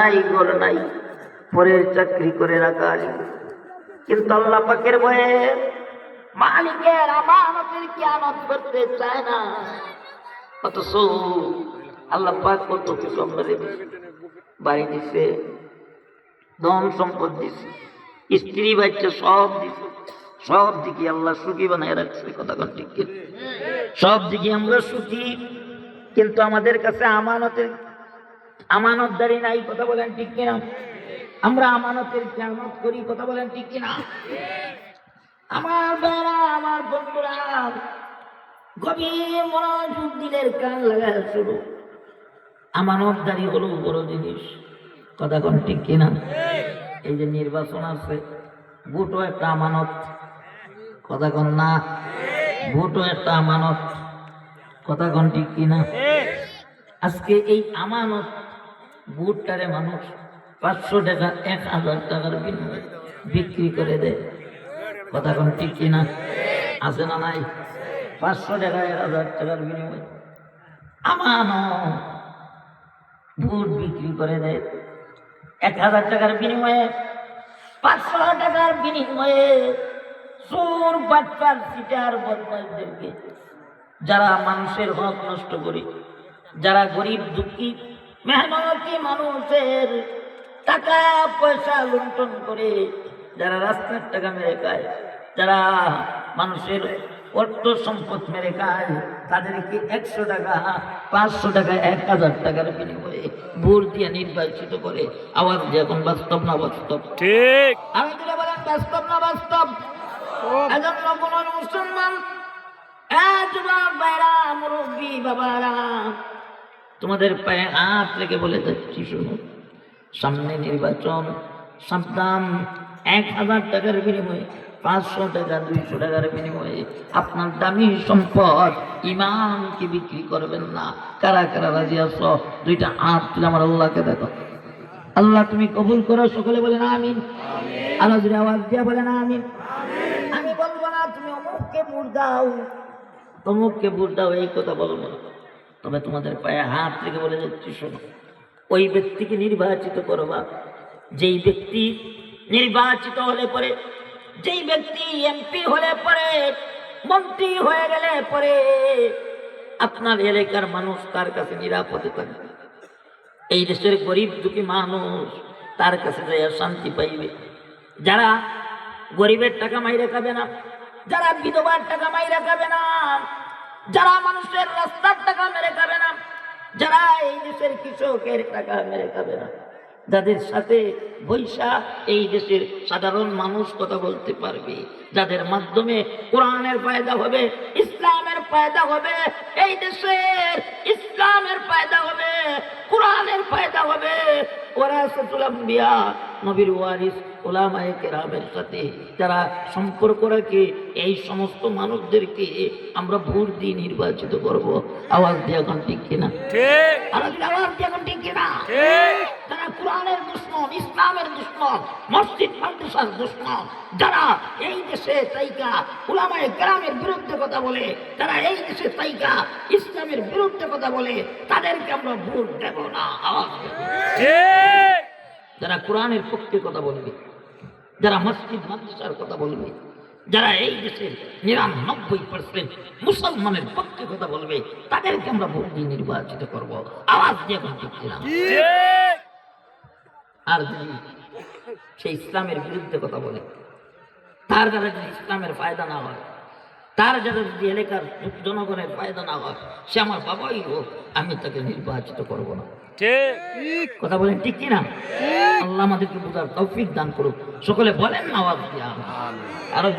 নাই, গোল নাই। পরের চাকরি করে রাখা কিন্তু আল্লাহ পাকের ভয়ে মালিকের আমানতের কিয়ামত করতে চায় না। অথচ আল্লাহ পাক কত কিছু আমরা বাড়ি দিছে, ধন সম্পদ দিছে, স্ত্রী, বাচ্চা সব দিছে। সব দিকে আল্লাহ সুখী বানায় রাখছে, কথা ঠিক কি? সব দিকে আমরা সুখী। কিন্তু আমাদের কাছে আমানতের আমানতদারি নাই, কথা বলেন ঠিক কিনা? আমরা আমানতের খেয়ানত করি, কথা বলেন ঠিক কিনা? আমার বেড়া আমার বন্ধুরা, গভীর মনোযোগ দিলের কান লাগা শুরু আমানতদারি হলো বড় জিনিস, কথা কোন ঠিক কিনা? এই যে নির্বাচন আছে, ভোটও একটা আমানত, কথা কোন না? ভোটও একটা আমানত, কথা কোন ঠিক কিনা? আজকে এই আমানত বুটটারে মানুষ পাঁচশো টাকা, এক হাজার টাকার বিনিময়ে বিক্রি করে দেয়। কথা কোন ঠিক কিনা? আছে না নাই? পাঁচশো টাকা, এক হাজার টাকার বিনিময়ে আমানো বুট বিক্রি করে দেয়। এক হাজার টাকার বিনিময়ে, পাঁচশো টাকার বিনিময়ে চোর, বাটপার সিটার বদমাইদেরকে যারা মানুষের হক নষ্ট করে, যারা গরিব, দুঃখী মেহনতি মানুষের টাকা পয়সা লুণ্ঠন করে যারা রাস্তার টাকা মেরে খায় যারা মানুষের অর্থ সম্পদ মেরে খায় তাদেরকে একশো টাকা পাঁচশো টাকা এক হাজার টাকার বিনিময়ে ভোট দিয়ে নির্বাচিত করে। আওয়াজ দিয়ে এখন বাস্তব না বাস্তব? ঠিক। আমি তুলে বলেন বাস্তব না বাস্তব? এজন্য কোন মুসলমান যুবক ভাইরা মুরব্বী বাবারা তোমাদের পায়ে হাত রেখে বলে যাচ্ছি শুনো। সামনে নির্বাচন সাবধান। এক হাজার টাকার বিনিময়ে পাঁচশো টাকা দুইশো টাকার বিনিময়ে আপনার দামি সম্পদ ইমানকে বিক্রি করবেন না। কারা কারা রাজি আছো? দুইটা হাত তুলে আমার আল্লাহকে দেখো। আল্লাহ তুমি কবুল করো সকলে বলে না আমিন। আল্লাহ যদি আওয়াজ দিয়া না আমিন। আমি বলব না তুমি অমুককে বুট দাও। তমুককে বুট দাও এই কথা বলব না। তবে তোমাদের পায়ে হাত রেখে বলে যাচ্ছি, শোনো। ওই ব্যক্তিকে নির্বাচিত করবা যেই ব্যক্তি নির্বাচিত হলে পরে, যেই ব্যক্তি এমপি হলে পরে, মন্ত্রী হয়ে গেলে পরে, আপনার এলাকার মানুষ তার কাছে নিরাপদে থাকবে। এই দেশের গরিব দুঃখী মানুষ তার কাছে যাইয়া শান্তি পাইবে। যারা গরিবের টাকা মাইরে খাবে না, যারা বিধবার টাকা মাইরে খাবে না যারা মানুষের রাস্তার টাকা মেরে খাবে না, যারা এই দেশের কৃষকের টাকা মেরে খাবে না, যাদের সাথে বৈশা এই দেশের সাধারণ মানুষ কথা বলতে পারবে, যাদের মাধ্যমে কোরআনের ফায়দা হবে, ইসলামের ফায়দা হবে, এই দেশের ইসলামের ফায়দা হবে, কোরআনের ফায়দা হবে। ওরা আম্বিয়া নবীর ওয়ারিস ওলামায়ে কেরামের সাথে যারা সম্পর্ক রাখে এই সমস্ত মানুষদেরকে আমরা ভোট দিয়ে নির্বাচিত করব। আওয়াজ দিয়ে এখন ঠিক কিনা? ঠিক। আওয়াজ দিয়ে এখন ঠিক কিনা? যারা কোরআনের দুশ্মন ইসলামের দুশ্মন মসজিদ মাদ্রাসার দুশ্মন যারা এই দেশে তাইকা উলামায়ে গ্রামের বিরুদ্ধে কথা বলে যারা এই দেশে তাইকা ইসলামের বিরুদ্ধে কথা বলে তাদেরকে আমরা ভোট দেব না। আওয়াজ ঠিক। যারা কোরআনের পক্ষে কথা বলবে যারা মসজিদ মাদ্রাসার কথা বলবে যারা এই দেশের নিরানব্বই পার্সেন্ট মুসলমানের পক্ষে কথা বলবে তাদেরকে আমরা ভোট দিয়ে নির্বাচিত করব। আওয়াজ দিয়ে এখন ঠিক ছিলাম। আর যদি সে ইসলামের বিরুদ্ধে কথা বলে তার দ্বারা যদি ইসলামের ফায়দা না হয় তার দ্বারা যদি এলাকার জনগণের ফায়দা না হয় সে আমার বাবাই হোক আমি তাকে নির্বাচিত করব না। ঠিক। কথা বলেন ঠিক কিনা? আল্লাহ আমাদেরকে বোঝার তৌফিক দান করুক। সকলে বলেন না আওয়াজ দিয়া। আরও